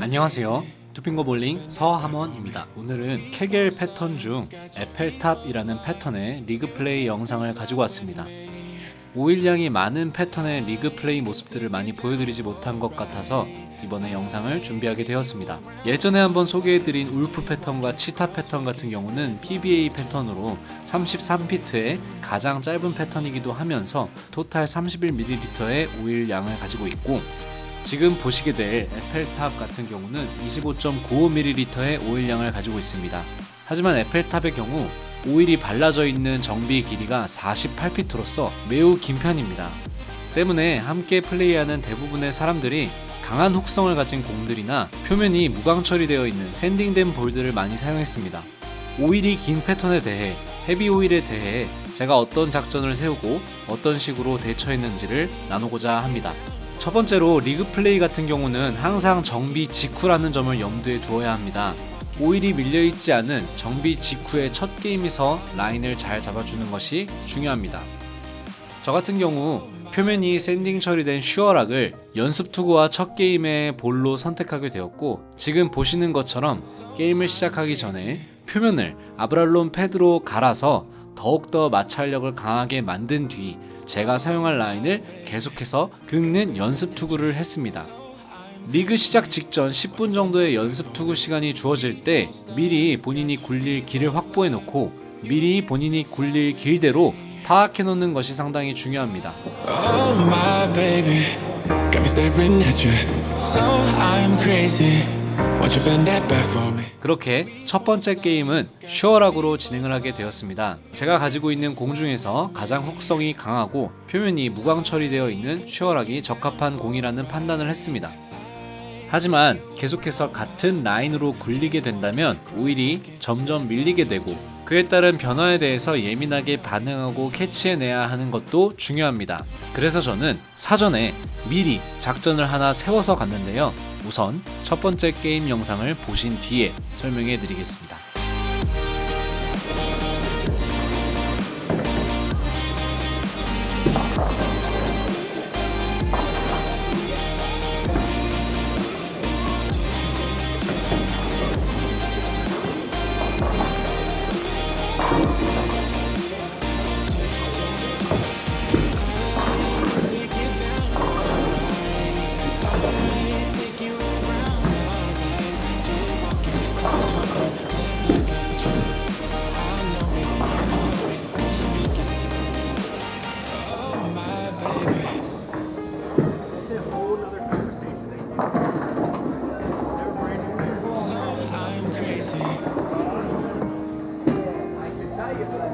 안녕하세요. 투핑거 볼링 서함원입니다. 오늘은 케겔 패턴 중 에펠탑이라는 패턴의 리그 플레이 영상을 가지고 왔습니다. 오일량이 많은 패턴의 리그 플레이 모습들을 많이 보여드리지 못한 것 같아서 이번에 영상을 준비하게 되었습니다. 예전에 한번 소개해드린 울프 패턴과 치타 패턴 같은 경우는 PBA 패턴으로 33피트의 가장 짧은 패턴이기도 하면서 토탈 31ml의 오일량을 가지고 있고 지금 보시게 될 에펠탑 같은 경우는 25.95ml의 오일량을 가지고 있습니다. 하지만 에펠탑의 경우 오일이 발라져 있는 정비 길이가 48피트로서 매우 긴 편입니다. 때문에 함께 플레이하는 대부분의 사람들이 강한 훅성을 가진 공들이나 표면이 무광 처리되어 있는 샌딩된 볼들을 많이 사용했습니다. 오일이 긴 패턴에 대해 헤비 오일에 대해 제가 어떤 작전을 세우고 어떤 식으로 대처했는지를 나누고자 합니다. 첫 번째로 리그 플레이 같은 경우는 항상 정비 직후라는 점을 염두에 두어야 합니다. 오일이 밀려있지 않은 정비 직후의 첫 게임에서 라인을 잘 잡아주는 것이 중요합니다. 저 같은 경우 표면이 샌딩 처리된 슈어락을 연습 투구와 첫 게임의 볼로 선택하게 되었고 지금 보시는 것처럼 게임을 시작하기 전에 표면을 아브랄론 패드로 갈아서 더욱더 마찰력을 강하게 만든 뒤 제가 사용할 라인을 계속해서 긁는 연습 투구를 했습니다. 리그 시작 직전 10분 정도의 연습 투구 시간이 주어질 때 미리 본인이 굴릴 길을 확보해 놓고 미리 본인이 굴릴 길대로 파악해 놓는 것이 상당히 중요합니다. 그렇게 첫 번째 게임은 슈어락으로 진행을 하게 되었습니다. 제가 가지고 있는 공 중에서 가장 훅성이 강하고 표면이 무광 처리되어 있는 슈어락이 적합한 공이라는 판단을 했습니다. 하지만 계속해서 같은 라인으로 굴리게 된다면 오일이 점점 밀리게 되고 그에 따른 변화에 대해서 예민하게 반응하고 캐치해내야 하는 것도 중요합니다. 그래서 저는 사전에 미리 작전을 하나 세워서 갔는데요. 우선 첫 번째 게임 영상을 보신 뒤에 설명해 드리겠습니다.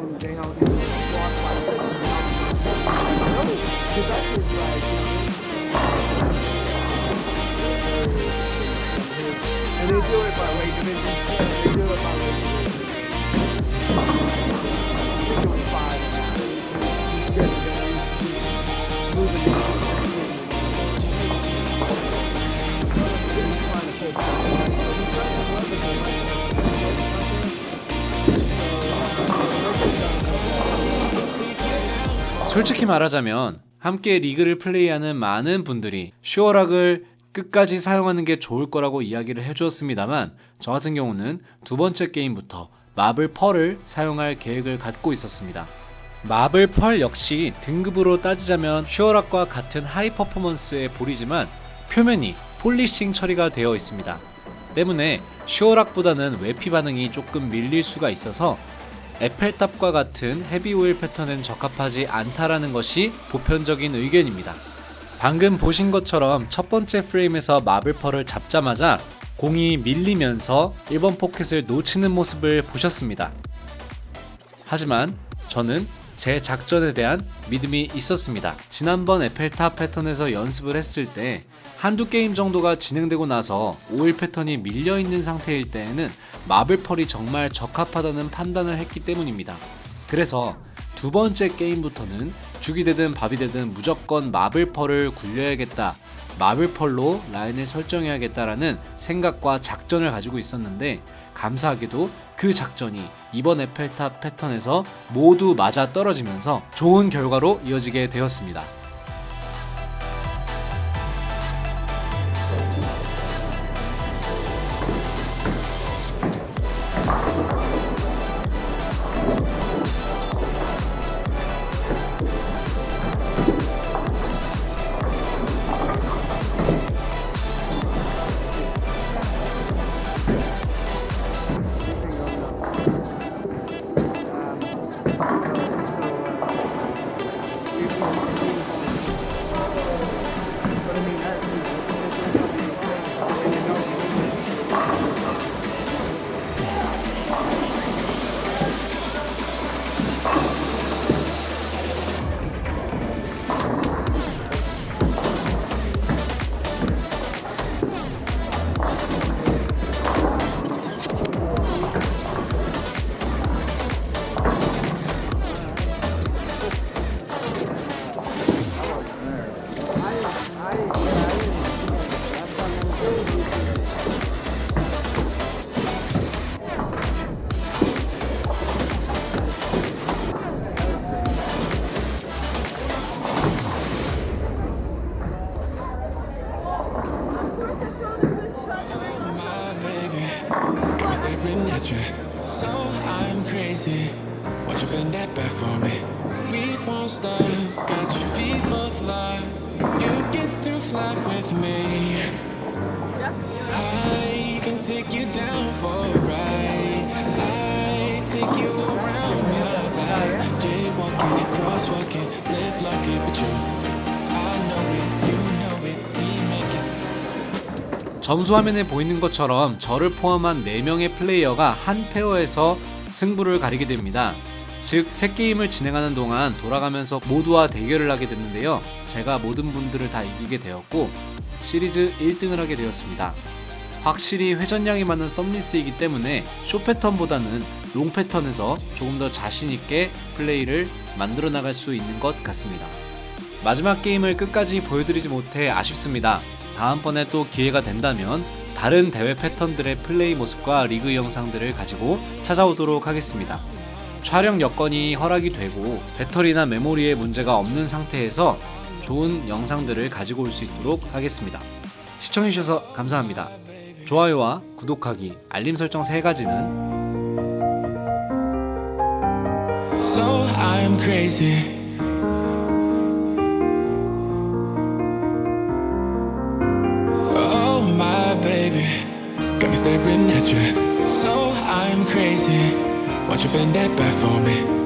um, he was walked by because that kid's like, you know, and they do it by weight division. They do it by weight division. 솔직히 말하자면 함께 리그를 플레이하는 많은 분들이 슈어락을 끝까지 사용하는 게 좋을 거라고 이야기를 해주었습니다만 저 같은 경우는 두 번째 게임부터 마블 펄을 사용할 계획을 갖고 있었습니다. 마블 펄 역시 등급으로 따지자면 슈어락과 같은 하이 퍼포먼스의 볼이지만 표면이 폴리싱 처리가 되어 있습니다. 때문에 슈어락보다는 외피 반응이 조금 밀릴 수가 있어서 에펠탑과 같은 헤비 오일 패턴은 적합하지 않다라는 것이 보편적인 의견입니다. 방금 보신 것처럼 첫 번째 프레임에서 마블 펄을 잡자마자 공이 밀리면서 1번 포켓을 놓치는 모습을 보셨습니다. 하지만 저는 제 작전에 대한 믿음이 있었습니다. 지난번 에펠탑 패턴에서 연습을 했을 때 한두 게임 정도가 진행되고 나서 오일 패턴이 밀려 있는 상태일 때에는 마블 펄이 정말 적합하다는 판단을 했기 때문입니다. 그래서 두 번째 게임부터는 죽이 되든 밥이 되든 무조건 마블 펄을 굴려야겠다. 마블 펄로 라인을 설정해야겠다라는 생각과 작전을 가지고 있었는데 감사하게도 그 작전이 이번 에펠탑 패턴에서 모두 맞아 떨어지면서 좋은 결과로 이어지게 되었습니다. Staring at you. So I'm crazy. Why'd you bend that back for me? We won't stop. Got your feet both locked. You get to fly with me. I can take you down for a ride. 점수 화면에 보이는 것처럼 저를 포함한 4명의 플레이어가 한 페어에서 승부를 가리게 됩니다. 즉, 새 게임을 진행하는 동안 돌아가면서 모두와 대결을 하게 됐는데요. 제가 모든 분들을 다 이기게 되었고, 시리즈 1등을 하게 되었습니다. 확실히 회전량이 많은 썸리스이기 때문에 쇼 패턴보다는 롱 패턴에서 조금 더 자신있게 플레이를 만들어 나갈 수 있는 것 같습니다. 마지막 게임을 끝까지 보여드리지 못해 아쉽습니다. 다음번에 또 기회가 된다면 다른 대회 패턴들의 플레이 모습과 리그 영상들을 가지고 찾아오도록 하겠습니다. 촬영 여건이 허락이 되고 배터리나 메모리에 문제가 없는 상태에서 좋은 영상들을 가지고 올 수 있도록 하겠습니다. 시청해주셔서 감사합니다. 좋아요와 구독하기, 알림 설정 세 가지는 So I'm crazy. Staring at you. So I'm crazy. Why'd you bend that back for me?